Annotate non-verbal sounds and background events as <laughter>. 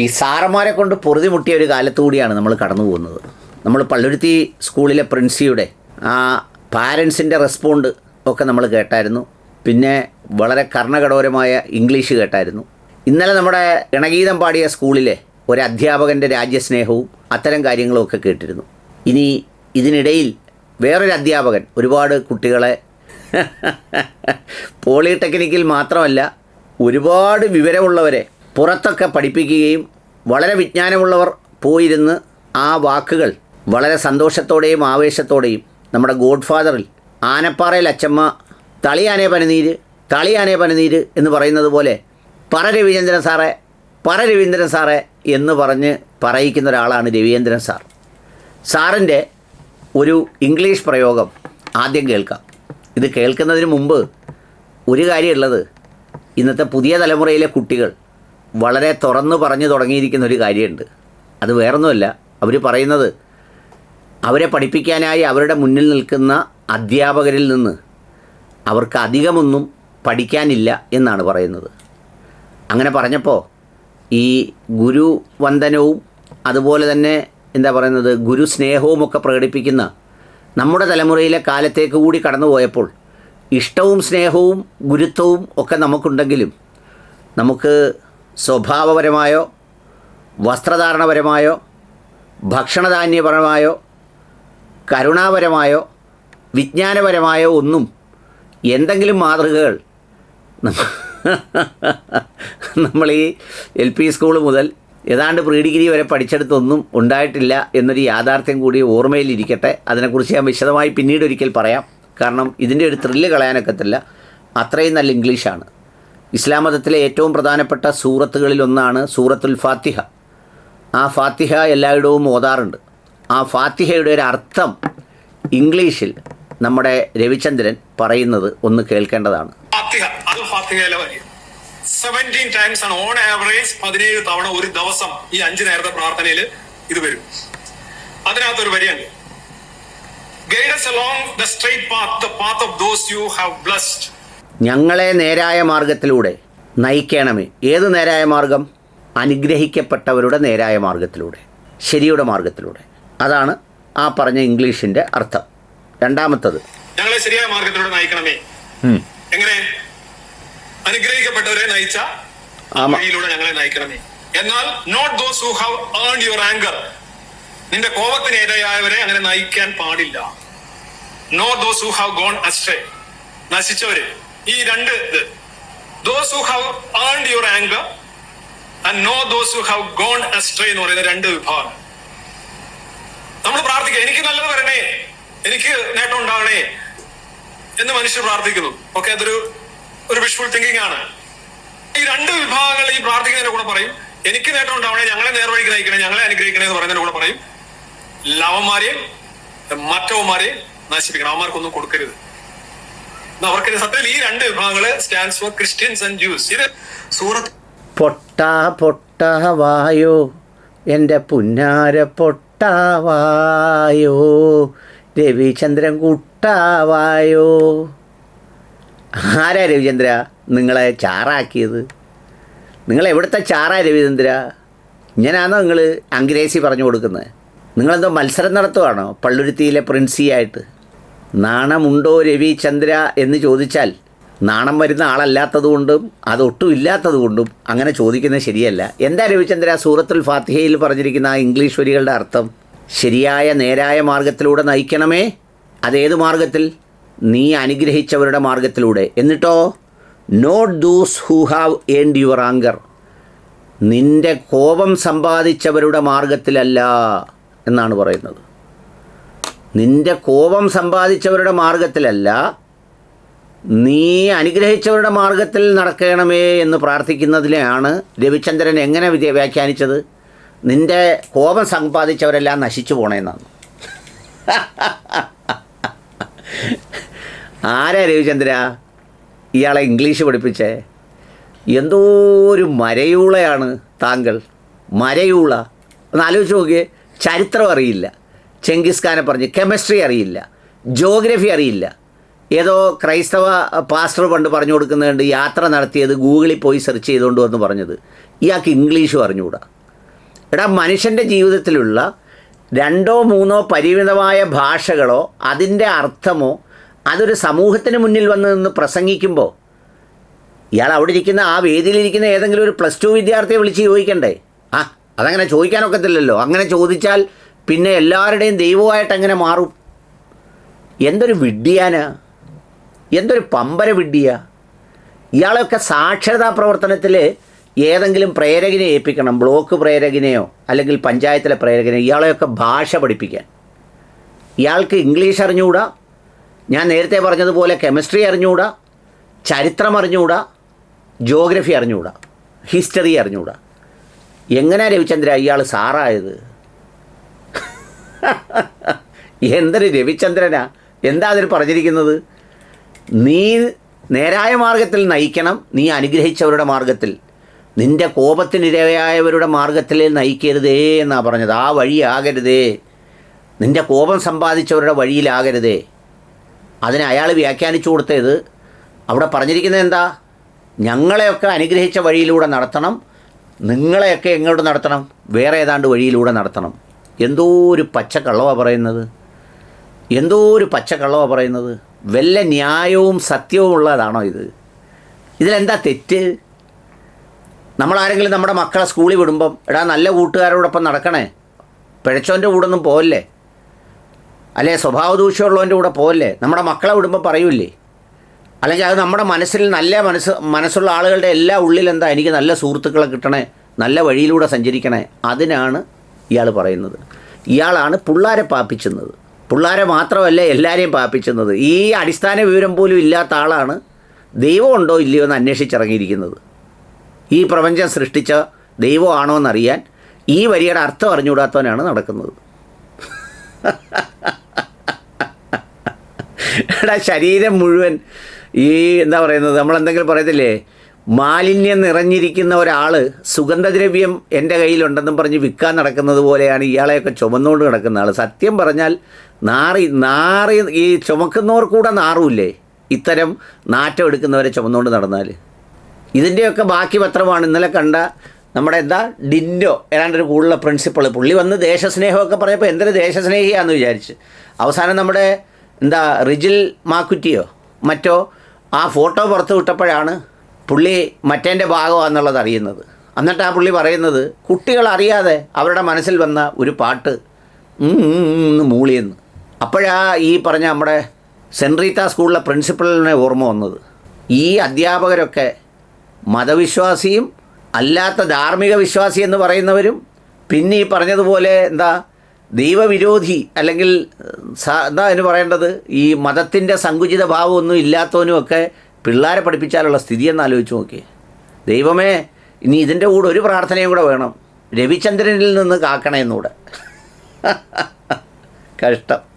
ഈ സാറന്മാരെ കൊണ്ട് പൊറുതി മുട്ടിയ ഒരു കാലത്തുകൂടിയാണ് നമ്മൾ കടന്നു പോകുന്നത്. നമ്മൾ പള്ളുരുത്തി സ്കൂളിലെ പ്രിൻസിയുടെ ആ പാരൻസിന്റെ റെസ്പോണ്ട് ഒക്കെ നമ്മൾ കേട്ടായിരുന്നു. പിന്നെ വളരെ കർണകടോരമായ ഇംഗ്ലീഷ് കേട്ടായിരുന്നു. ഇന്നലെ നമ്മുടെ ഗണഗീതം പാടിയ സ്കൂളിലെ ഒരു അധ്യാപകന്റെ രാജ്യസ്നേഹവും അത്തരം കാര്യങ്ങളും ഒക്കെ കേട്ടിരുന്നു. ഇനി ഇതിനിടയിൽ വേറൊരു അധ്യാപകൻ ഒരുപാട് കുട്ടികളെ <laughs> പോളിടെക്നിക്കിൽ മാത്രമല്ല ഒരുപാട് വിവരമുള്ളവരെ പുറത്തൊക്കെ പഠിപ്പിക്കുകയും വളരെ വിജ്ഞാനമുള്ളവർ പോയിരുന്ന് ആ വാക്കുകൾ വളരെ സന്തോഷത്തോടെയും ആവേശത്തോടെയും നമ്മുടെ ഗോഡ് ഫാദറിൽ ആനപ്പാറയിൽ അച്ചമ്മ തളിയാനേ പനനീര് തളിയാനേ പനനീര് എന്ന് പറയുന്നത് പോലെ പറ രവിചന്ദ്രൻ സാറേ പറ രവീന്ദ്രൻ സാറേ എന്ന് പറഞ്ഞ് പറയിക്കുന്ന ഒരാളാണ് രവീന്ദ്രൻ സാർ. സാറിന്റെ ഒരു ഇംഗ്ലീഷ് പ്രയോഗം ആദ്യം കേൾക്കാം. ഇത് കേൾക്കുന്നതിന് മുമ്പ് ഒരു കാര്യമുള്ളത് ഇന്നത്തെ പുതിയ തലമുറയിലെ കുട്ടികൾ വളരെ തുറന്നു പറഞ്ഞു തുടങ്ങിയിരിക്കുന്ന ഒരു കാര്യമുണ്ട്. അത് വേറൊന്നുമല്ല. അവർ പറയുന്നത് അവരെ പഠിപ്പിക്കാനായി അവരുടെ മുന്നിൽ നിൽക്കുന്ന അധ്യാപകരിൽ നിന്ന് അവർക്ക് അധികമൊന്നും പഠിക്കാനില്ല എന്നാണ് പറയുന്നത്. അങ്ങനെ പറഞ്ഞപ്പോൾ ഈ ഗുരു വന്ദനവും അതുപോലെ തന്നെ എന്താ പറയുന്നത് ഗുരു സ്നേഹവും ഒക്കെ പ്രകടിപ്പിക്കുന്ന നമ്മുടെ തലമുറയിലെ കാലത്തേക്ക് കൂടി കടന്നുപോയപ്പോൾ ഇഷ്ടവും സ്നേഹവും ഗുരുത്വവും ഒക്കെ നമുക്കുണ്ടെങ്കിലും നമുക്ക് സ്വഭാവപരമായോ വസ്ത്രധാരണപരമായോ ഭക്ഷണധാന്യപരമായോ കരുണാപരമായോ വിജ്ഞാനപരമായോ ഒന്നും എന്തെങ്കിലും മാതൃകകൾ നമ്മൾ ഈ എൽ പി സ്കൂൾ മുതൽ ഏതാണ്ട് പ്രീ ഡിഗ്രി വരെ പഠിച്ചെടുത്തൊന്നും ഉണ്ടായിട്ടില്ല എന്നൊരു യാഥാർത്ഥ്യം കൂടി ഓർമ്മയിലിരിക്കട്ടെ. അതിനെക്കുറിച്ച് ഞാൻ വിശദമായി പിന്നീട് ഒരിക്കൽ പറയാം. കാരണം ഇതിന്റെ ഒരു ത്രില്ല് കളയാനൊക്കത്തില്ല. അത്രയും നല്ല ഇംഗ്ലീഷാണ് ഇസ്ലാം മതത്തിലെ ഏറ്റവും പ്രധാനപ്പെട്ട സൂറത്തുകളിൽ ഒന്നാണ് സൂറത്തുൽ ഫാത്തിഹ. ആ ഫാത്തിഹ എല്ലായിടവും ഓതാറുണ്ട്. ആ ഫാത്തിഹയുടെ ഒരു അർത്ഥം ഇംഗ്ലീഷിൽ നമ്മുടെ രവിചന്ദ്രൻ പറയുന്നത് ഒന്ന് കേൾക്കേണ്ടതാണ്. സെവന്റീൻ ടൈംസ് ആണ് ഓൺ ആവറേജ് പതിനേഴ് തവണ ഒരു ദിവസം ഈ അഞ്ചു നേരത്തെ പ്രാർത്ഥനയിൽ ഇത് വരും. അതിനകത്ത് ഒരു വരിയുണ്ട് guides along the straight path the path of those you have blessed ഞങ്ങളെ നേരായ മാർഗത്തിലൂടെ നയിക്കണമേ. ഏത് നേരായ മാർഗം അനുഗ്രഹിക്കപ്പെട്ടവരുടെ നേരായ മാർഗത്തിലൂടെ ശരിയുടെ മാർഗത്തിലൂടെ അതാണ് ആ പറഞ്ഞ ഇംഗ്ലീഷിന്റെ അർത്ഥം. രണ്ടാമത്തത്. ഞങ്ങളെ ശരിയായ മാർഗത്തിലൂടെ നയിക്കണമേ. എങ്ങനെ? അനുഗ്രഹിക്കപ്പെട്ടവരെ നയിച്ച. വഴിയിലൂടെ ഞങ്ങളെ നയിക്കണമേ. എന്നാൽ not those who have earn your anger നിന്റെ കോപത്തിന് ഇരയായവരെ അങ്ങനെ നയിക്കാൻ പാടില്ല. Not those who have gone astray നശിച്ചവര്. ഈ രണ്ട് ഇത്. Those who have earn your anger and not those who have gone astray എന്ന് പറയുന്ന രണ്ട് വിഭാഗം. നമ്മൾ പ്രാർത്ഥിക്കുക എനിക്ക് നല്ലത് വരണേ എനിക്ക് നേട്ടം ഉണ്ടാവണേ എന്ന് മനുഷ്യർ പ്രാർത്ഥിക്കുന്നു. ഓക്കെ അതൊരു ഒരു വിഷ്വൽ തിങ്കിങ് ആണ്. ഈ രണ്ട് വിഭാഗങ്ങൾ ഈ പ്രാർത്ഥിക്കുന്നതിന്റെ കൂടെ പറയും എനിക്ക് നേട്ടം ഉണ്ടാവണേ ഞങ്ങളെ നേർവഴിക്ക് നയിക്കണേ ഞങ്ങളെ അനുഗ്രഹിക്കണേ എന്ന് പറയുന്നതിന്റെ കൂടെ പറയും. ലവന്മാരെയും മറ്റവന്മാരെയും നശിപ്പിക്കണം. അവന്മാർക്കൊന്നും കൊടുക്കരുത്. അവർക്ക് സത്യത്തിൽ ഈ രണ്ട് വിഭാഗങ്ങൾ stands for Christians and Jews ഇത് സൂറത്ത് പൊട്ട പൊട്ട വായോ. എന്റെ പുന്നാര പൊട്ടാവായോ രവിചന്ദ്രൻ കുട്ടാവായോ ആരാ രവിചന്ദ്ര നിങ്ങളെ ചാറാക്കിയത്? നിങ്ങൾ എവിടുത്തെ ചാറാ രവിചന്ദ്ര? ഞാനാണോ നിങ്ങൾ അംഗ്രേസി പറഞ്ഞു കൊടുക്കുന്നത്? നിങ്ങളെന്തോ മത്സരം നടത്തുവാണോ? പള്ളുരുത്തിയിലെ പ്രിൻസിയായിട്ട്? നാണമുണ്ടോ രവിചന്ദ്ര എന്ന് ചോദിച്ചാൽ നാണം വരുന്ന ആളല്ലാത്തതുകൊണ്ടും അതൊട്ടും ഇല്ലാത്തതുകൊണ്ടും അങ്ങനെ ചോദിക്കുന്നത് ശരിയല്ല. എന്താ രവിചന്ദ്ര സൂറത്തുൽ ഫാത്തിഹയിൽ പറഞ്ഞിരിക്കുന്ന ആ ഇംഗ്ലീഷ് വരികളുടെ അർത്ഥം? ശരിയായ നേരായ മാർഗത്തിലൂടെ നയിക്കണമേ? അതേത് മാർഗത്തിൽ നീ അനുഗ്രഹിച്ചവരുടെ മാർഗത്തിലൂടെ എന്നിട്ടോ? Not those who have earned your anger നിന്റെ കോപം സമ്പാദിച്ചവരുടെ മാർഗത്തിലല്ല എന്നാണ് പറയുന്നത്. നിന്റെ കോപം സമ്പാദിച്ചവരുടെ മാർഗത്തിലല്ല നീ അനുഗ്രഹിച്ചവരുടെ മാർഗത്തിൽ നടക്കണമേ എന്ന് പ്രാർത്ഥിക്കുന്നതിനെയാണ് രവിചന്ദ്രൻ എങ്ങനെ വിദ്യ വ്യാഖ്യാനിച്ചത്? നിന്റെ കോപം സമ്പാദിച്ചവരെല്ലാം നശിച്ചു പോണേന്നാണ്. ആരാ രവിചന്ദ്ര? ഇയാളെ ഇംഗ്ലീഷ് പഠിപ്പിച്ചേ. എന്തോ ഒരു മരയൂളയാണ് താങ്കൾ. മരയൂള. ഒന്ന് ആലോചിച്ച് നോക്കിയേ. ചരിത്രം അറിയില്ല. ചെങ്കിസ് ഖാനെ പറഞ്ഞ്. കെമിസ്ട്രി അറിയില്ല. ജോഗ്രഫി അറിയില്ല. ഏതോ ക്രൈസ്തവ പാസ്റ്റർ പണ്ട് പറഞ്ഞു കൊടുക്കുന്നുണ്ട് യാത്ര നടത്തിയത് ഗൂഗിളിൽ പോയി സെർച്ച് ചെയ്തുകൊണ്ട് വന്ന് പറഞ്ഞത്. ഇയാൾക്ക് ഇംഗ്ലീഷും അറിഞ്ഞുകൂടാ എടാ മനുഷ്യന്റെ ജീവിതത്തിലുള്ള രണ്ടോ മൂന്നോ പരിമിതമായ ഭാഷകളോ അതിന്റെ അർത്ഥമോ അതൊരു സമൂഹത്തിന് മുന്നിൽ വന്ന് നിന്ന് പ്രസംഗിക്കുമ്പോൾ ഇയാൾ അവിടെ ഇരിക്കുന്ന ആ വേദിയിലിരിക്കുന്ന ഏതെങ്കിലും ഒരു പ്ലസ് ടു വിദ്യാർത്ഥിയെ വിളിച്ച് ചോദിക്കണ്ടേ? ആ അതങ്ങനെ ചോദിക്കാനൊക്കത്തില്ലല്ലോ. അങ്ങനെ ചോദിച്ചാൽ പിന്നെ എല്ലാവരുടെയും ദൈവമായിട്ട് അങ്ങനെ മാറും. എന്തൊരു വിഡ്ഢിയാന് എന്തൊരു പമ്പര വിഡ്ഢിയ. ഇയാളൊക്കെ സാക്ഷരതാ പ്രവർത്തനത്തിൽ ഏതെങ്കിലും പ്രേരകനെ ഏൽപ്പിക്കണം. ബ്ലോക്ക് പ്രേരകനെയോ അല്ലെങ്കിൽ പഞ്ചായത്തിലെ പ്രേരകനെയോ ഇയാളെയൊക്കെ ഭാഷ പഠിപ്പിക്കാൻ. ഇയാൾക്ക് ഇംഗ്ലീഷ് അറിഞ്ഞുകൂടാ. ഞാൻ നേരത്തെ പറഞ്ഞതുപോലെ കെമിസ്ട്രി അറിഞ്ഞുകൂടാ. ചരിത്രം അറിഞ്ഞുകൂടാ. ജോഗ്രഫി അറിഞ്ഞുകൂടാ. ഹിസ്റ്ററി അറിഞ്ഞുകൂടാ. എങ്ങനെ രവിചന്ദ്ര ഇയാൾ സാറായത്? <laughs> എന്തൊരു രവിചന്ദ്രനാ? എന്താ അതിൽ പറഞ്ഞിരിക്കുന്നത്? നീ നേരായ മാർഗത്തിൽ നയിക്കണം നീ അനുഗ്രഹിച്ചവരുടെ മാർഗത്തിൽ. നിന്റെ കോപത്തിനിരയായവരുടെ മാർഗത്തിൽ നയിക്കരുതേ എന്നാ പറഞ്ഞത്. ആ വഴിയാകരുതേ നിന്റെ കോപം സമ്പാദിച്ചവരുടെ വഴിയിലാകരുതേ അതിന് അയാൾ വ്യാഖ്യാനിച്ചു കൊടുത്തത്. അവിടെ പറഞ്ഞിരിക്കുന്നത് എന്താ? ഞങ്ങളെയൊക്കെ അനുഗ്രഹിച്ച വഴിയിലൂടെ നടത്തണം. നിങ്ങളെയൊക്കെ എങ്ങോട്ട് നടത്തണം? വേറെ ഏതാണ്ട് വഴിയിലൂടെ നടത്തണം. എന്തോ ഒരു പച്ചക്കള്ളമാണ് പറയുന്നത്? എന്തോ ഒരു പച്ചക്കള്ളമാണ് പറയുന്നത്? വല്ല ന്യായവും സത്യവും ഉള്ളതാണോ ഇത്? ഇതിലെന്താ തെറ്റ്? നമ്മളാരെങ്കിലും നമ്മുടെ മക്കളെ സ്കൂളിൽ വിടുമ്പം എടാ നല്ല കൂട്ടുകാരോടൊപ്പം നടക്കണേ. പിഴച്ചോന്റെ കൂടെ ഒന്നും പോകല്ലേ അല്ലെ സ്വഭാവ ദൂഷ്യമുള്ളവന്റെ കൂടെ പോകല്ലേ നമ്മുടെ മക്കളെ വിടുമ്പോൾ പറയൂലേ അല്ലെങ്കിൽ അത് നമ്മുടെ മനസ്സിൽ നല്ല മനസ്സ് മനസ്സുള്ള ആളുകളുടെ എല്ലാ ഉള്ളിൽ എന്താ എനിക്ക് നല്ല സുഹൃത്തുക്കളെ കിട്ടണേ നല്ല വഴിയിലൂടെ സഞ്ചരിക്കണേ? അതിനാണ് ഇയാൾ പറയുന്നത്. ഇയാളാണ് പിള്ളാരെ പാപ്പിച്ചുന്നത്. പിള്ളാരെ മാത്രമല്ല എല്ലാവരെയും പാപ്പിച്ചുന്നത്. ഈ അടിസ്ഥാന വിവരം പോലും ഇല്ലാത്ത ആളാണ് ദൈവമുണ്ടോ ഇല്ലയോ എന്ന് അന്വേഷിച്ചിറങ്ങിയിരിക്കുന്നത്. ഈ പ്രപഞ്ചം സൃഷ്ടിച്ച ദൈവമാണോ എന്നറിയാൻ ഈ വരിയുടെ അർത്ഥം അറിഞ്ഞുകൂടാത്തവനാണ് നടക്കുന്നത്. എടാ ശരീരം മുഴുവൻ ഈ എന്താ പറയുന്നത്? നമ്മളെന്തെങ്കിലും പറയത്തില്ലേ? മാലിന്യം നിറഞ്ഞിരിക്കുന്ന ഒരാൾ സുഗന്ധദ്രവ്യം എന്റെ കയ്യിലുണ്ടെന്നും പറഞ്ഞ് വിൽക്കാൻ നടക്കുന്നത് പോലെയാണ് ഇയാളെയൊക്കെ ചുമന്നുകൊണ്ട് കിടക്കുന്ന ആൾ സത്യം പറഞ്ഞാൽ നാറി നാറി ഈ ചുമക്കുന്നവർ കൂടെ നാറുമില്ലേ ഇത്തരം നാറ്റം എടുക്കുന്നവരെ ചുമന്നുകൊണ്ട് നടന്നാൽ ഇതിന്റെയൊക്കെ ബാക്കി പത്രമാണ്. ഇന്നലെ കണ്ട നമ്മുടെ എന്താ ഡിൻഡോ ഏതാണ്ടൊരു കൂടുതലുള്ള പ്രിൻസിപ്പൾ പുള്ളി വന്ന് ദേശസ്നേഹമൊക്കെ പറഞ്ഞപ്പോൾ എന്തൊരു ദേശസ്നേഹിയാണെന്ന് വിചാരിച്ച്. അവസാനം നമ്മുടെ എന്താ റിജിൽ മാക്കുറ്റിയോ മറ്റോ ആ ഫോട്ടോ പുറത്ത് വിട്ടപ്പോഴാണ് പുള്ളി മറ്റേന്റെ ഭാഗമാണെന്നുള്ളത് അറിയുന്നത്. എന്നിട്ട് ആ പുള്ളി പറയുന്നത് കുട്ടികൾ അറിയാതെ അവരുടെ മനസ്സിൽ വന്ന ഒരു പാട്ട് മൂളിയെന്ന്. അപ്പോഴാ ഈ പറഞ്ഞ നമ്മുടെ സെന്റ് റീത്ത സ്കൂളിലെ പ്രിൻസിപ്പളിനെ ഓർമ്മ വന്നത്. ഈ അധ്യാപകരൊക്കെ മതവിശ്വാസിയും അല്ലാത്ത ധാർമ്മിക വിശ്വാസി എന്ന് പറയുന്നവരും പിന്നെ ഈ പറഞ്ഞതുപോലെ എന്താ ദൈവവിരോധി അല്ലെങ്കിൽ എന്താ അതിന് പറയേണ്ടത്? ഈ മതത്തിന്റെ സങ്കുചിത ഭാവമൊന്നും ഇല്ലാത്തവനും ഒക്കെ പിള്ളേരെ പഠിപ്പിച്ചാലുള്ള സ്ഥിതി എന്ന് ആലോചിച്ച് നോക്കിയേ ദൈവമേ ഇനി ഇതിന്റെ കൂടെ ഒരു പ്രാർത്ഥനയും കൂടെ വേണം. രവിചന്ദ്രനിൽ നിന്ന് കാക്കണേന്നൂടെ <laughs> കഷ്ടം.